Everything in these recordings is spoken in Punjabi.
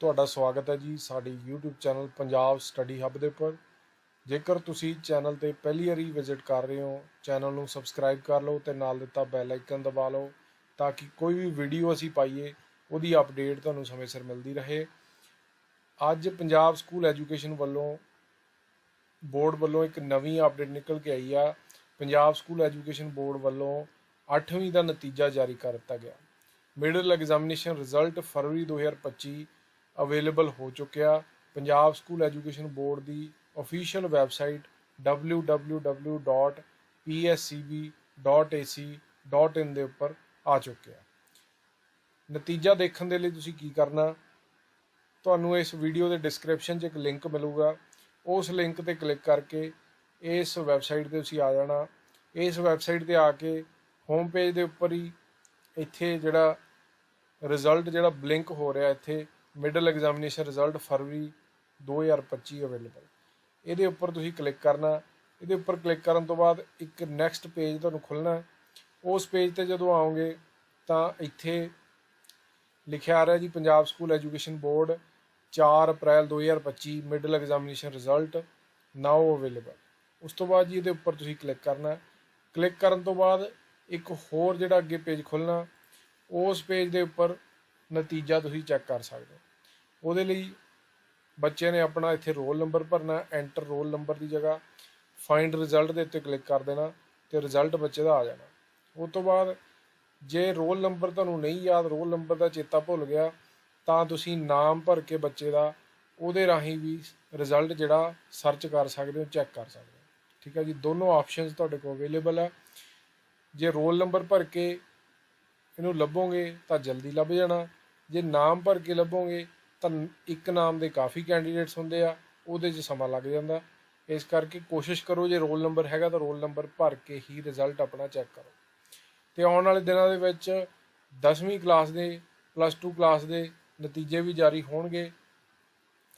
ਤੁਹਾਡਾ ਸਵਾਗਤ ਹੈ ਜੀ ਸਾਡੀ YouTube channel Punjab study hub ਦੇ ਉੱਪਰ। ਜੇਕਰ ਤੁਸੀਂ ਚੈਨਲ ਤੇ ਪਹਿਲੀ ਵਾਰੀ ਵਿਜ਼ਿਟ ਕਰ ਰਹੇ ਹੋ, ਚੈਨਲ ਨੂੰ ਸਬਸਕ੍ਰਾਈਬ ਕਰ ਲਓ ਤੇ ਨਾਲ ਦਿੱਤਾ ਬੈਲ ਆਈਕਨ ਦਬਾ ਲਓ ਤਾਂ ਕਿ ਕੋਈ ਵੀ ਵੀਡੀਓ ਅਸੀਂ ਪਾਈਏ, ਉਹਦੀ ਅਪਡੇਟ ਤੁਹਾਨੂੰ ਸਮੇਂ ਸਿਰ ਮਿਲਦੀ ਰਹੇ। ਅੱਜ ਪੰਜਾਬ ਸਕੂਲ ਐਜੂਕੇਸ਼ਨ ਵੱਲੋਂ ਬੋਰਡ ਵੱਲੋਂ ਇੱਕ ਨਵੀਂ ਅਪਡੇਟ ਨਿਕਲ ਕੇ ਆਈ ਆ। ਪੰਜਾਬ ਸਕੂਲ ਐਜੂਕੇਸ਼ਨ ਬੋਰਡ ਵੱਲੋਂ 8ਵੀਂ ਦਾ ਨਤੀਜਾ ਜਾਰੀ ਕਰ ਦਿੱਤਾ ਗਿਆ। Middle examination result February 2025 available ਹੋ ਚੁੱਕਿਆ। ਪੰਜਾਬ ਸਕੂਲ ਐਜੂਕੇਸ਼ਨ ਬੋਰਡ ਦੀ ਅਫੀਸ਼ੀਅਲ ਵੈਬਸਾਈਟ www.pscb.ac.in ਦੇ ਉੱਪਰ ਆ ਚੁੱਕਿਆ ਨਤੀਜਾ ਦੇਖਣ ਦੇ ਲਈ ਤੁਸੀਂ ਕੀ ਕਰਨਾ? ਤੁਹਾਨੂੰ ਇਸ ਵੀਡੀਓ ਦੇ ਡਿਸਕ੍ਰਿਪਸ਼ਨ 'ਚ ਇੱਕ ਲਿੰਕ ਮਿਲੂਗਾ। ਉਸ ਲਿੰਕ ਤੇ ਕਲਿੱਕ ਕਰਕੇ ਇਸ ਵੈਬਸਾਈਟ ਤੇ ਤੁਸੀਂ ਆ ਜਾਣਾ। ਇਸ ਵੈਬਸਾਈਟ ਤੇ ਆ ਕੇ ਹੋਮ ਪੇਜ ਦੇ ਉੱਪਰ ਹੀ ਇੱਥੇ ਜਿਹੜਾ ਰਿਜ਼ਲਟ ਜਿਹੜਾ ਬਲਿੰਕ ਹੋ ਰਿਹਾ ਇੱਥੇ middle examination result February 2025 available ਇਹਦੇ ਉੱਪਰ ਤੁਸੀਂ ਕਲਿੱਕ ਕਰਨਾ। ਇਹਦੇ ਉੱਪਰ ਕਲਿੱਕ ਕਰਨ ਤੋਂ ਬਾਅਦ ਇੱਕ ਨੈਕਸਟ ਪੇਜ ਤੁਹਾਨੂੰ ਖੁੱਲਣਾ ਉਸ ਪੇਜ ਤੇ ਜਦੋਂ ਆਓਗੇ ਤਾਂ ਇੱਥੇ ਲਿਖਿਆ ਆ ਰਿਹਾ ਜੀ, Punjab school education board 4 April 2025 middle examination result now available ਉਸ ਤੋਂ ਬਾਅਦ ਜੀ ਇਹਦੇ ਉੱਪਰ ਤੁਸੀਂ ਕਲਿੱਕ ਕਰਨਾ ਕਲਿੱਕ ਕਰਨ ਤੋਂ ਬਾਅਦ ਇੱਕ ਹੋਰ ਜਿਹੜਾ ਅੱਗੇ ਪੇਜ ਖੁੱਲਣਾ ਉਸ ਪੇਜ ਦੇ ਉੱਪਰ ਨਤੀਜਾ ਤੁਸੀਂ ਚੈੱਕ ਕਰ ਸਕਦੇ ਹੋ। ਉਹਦੇ ਲਈ ਬੱਚੇ ਨੇ ਆਪਣਾ ਇੱਥੇ ਰੋਲ ਨੰਬਰ ਭਰਨਾ, ਐਂਟਰ ਰੋਲ ਨੰਬਰ ਦੀ ਜਗ੍ਹਾ ਫਾਈਂਡ ਰਿਜ਼ਲਟ ਦੇ ਉੱਤੇ ਕਲਿੱਕ ਕਰ ਦੇਣਾ ਤੇ ਰਿਜ਼ਲਟ ਬੱਚੇ ਦਾ ਆ ਜਾਣਾ। ਉਸ ਤੋਂ ਬਾਅਦ ਜੇ ਰੋਲ ਨੰਬਰ ਤੁਹਾਨੂੰ ਨਹੀਂ ਯਾਦ, ਰੋਲ ਨੰਬਰ ਦਾ ਚੇਤਾ ਭੁੱਲ ਗਿਆ, ਤਾਂ ਤੁਸੀਂ ਨਾਮ ਭਰ ਕੇ ਬੱਚੇ ਦਾ ਉਹਦੇ ਰਾਹੀਂ ਵੀ ਰਿਜ਼ਲਟ ਜਿਹੜਾ ਸਰਚ ਕਰ ਸਕਦੇ ਹੋ, ਚੈੱਕ ਕਰ ਸਕਦੇ ਹੋ। ਠੀਕ ਹੈ ਜੀ, ਦੋਨੋਂ ਆਪਸ਼ਨਸ ਤੁਹਾਡੇ ਕੋਲ ਅਵੇਲੇਬਲ ਹੈ ਜੇ ਰੋਲ ਨੰਬਰ ਭਰ ਕੇ ਇਹਨੂੰ ਲੱਭੋਗੇ ਤਾਂ ਜਲਦੀ ਲੱਭ ਜਾਣਾ। ਜੇ ਨਾਮ ਭਰ ਕੇ ਲੱਭੋਗੇ, ਤਾਂ ਇੱਕ ਨਾਮ ਦੇ ਕਾਫੀ ਕੈਂਡੀਡੇਟਸ ਹੁੰਦੇ ਆ, ਉਹਦੇ 'ਚ ਸਮਾਂ ਲੱਗ ਜਾਂਦਾ। ਇਸ ਕਰਕੇ ਕੋਸ਼ਿਸ਼ ਕਰੋ, ਜੇ ਰੋਲ ਨੰਬਰ ਹੈਗਾ ਤਾਂ ਰੋਲ ਨੰਬਰ ਭਰ ਕੇ ਹੀ ਰਿਜ਼ਲਟ ਆਪਣਾ ਚੈੱਕ ਕਰੋ। ਤੇ ਆਉਣ ਵਾਲੇ ਦਿਨਾਂ ਦੇ ਵਿੱਚ 10ਵੀਂ ਕਲਾਸ ਦੇ ਪਲੱਸ 2 ਕਲਾਸ ਦੇ ਨਤੀਜੇ ਵੀ ਜਾਰੀ ਹੋਣਗੇ।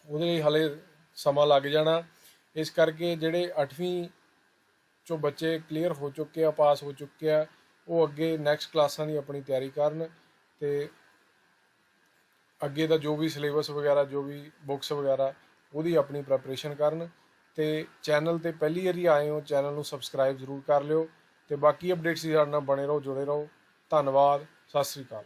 ਉਹਦੇ ਲਈ ਹਲੇ ਸਮਾਂ ਲੱਗ ਜਾਣਾ। ਇਸ ਕਰਕੇ ਜਿਹੜੇ 8ਵੀਂ ਚੋਂ ਬੱਚੇ ਕਲੀਅਰ ਹੋ ਚੁੱਕੇ ਆ ਪਾਸ ਹੋ ਚੁੱਕੇ ਆ, ਉਹ ਅੱਗੇ ਨੈਕਸਟ ਕਲਾਸਾਂ ਦੀ ਆਪਣੀ ਤਿਆਰੀ ਕਰਨ ਤੇ ਅੱਗੇ ਦਾ ਜੋ ਵੀ ਸਿਲੇਬਸ ਵਗੈਰਾ, ਜੋ ਵੀ ਬੁੱਕਸ ਵਗੈਰਾ, ਉਹਦੀ ਆਪਣੀ ਪ੍ਰੈਪਰੇਸ਼ਨ ਕਰਨ ਤੇ ਚੈਨਲ ਤੇ ਪਹਿਲੀ ਵਾਰੀ ਆਏ ਹੋ ਚੈਨਲ ਨੂੰ ਸਬਸਕ੍ਰਾਈਬ ਜ਼ਰੂਰ ਕਰ ਲਿਓ ਤੇ ਬਾਕੀ ਅਪਡੇਟਸ ਦੀ ਸਾਡੇ ਨਾਲ ਬਣੇ ਰਹੋ, ਜੁੜੇ ਰਹੋ। ਧੰਨਵਾਦ, ਸਤਿ ਸ੍ਰੀ ਅਕਾਲ।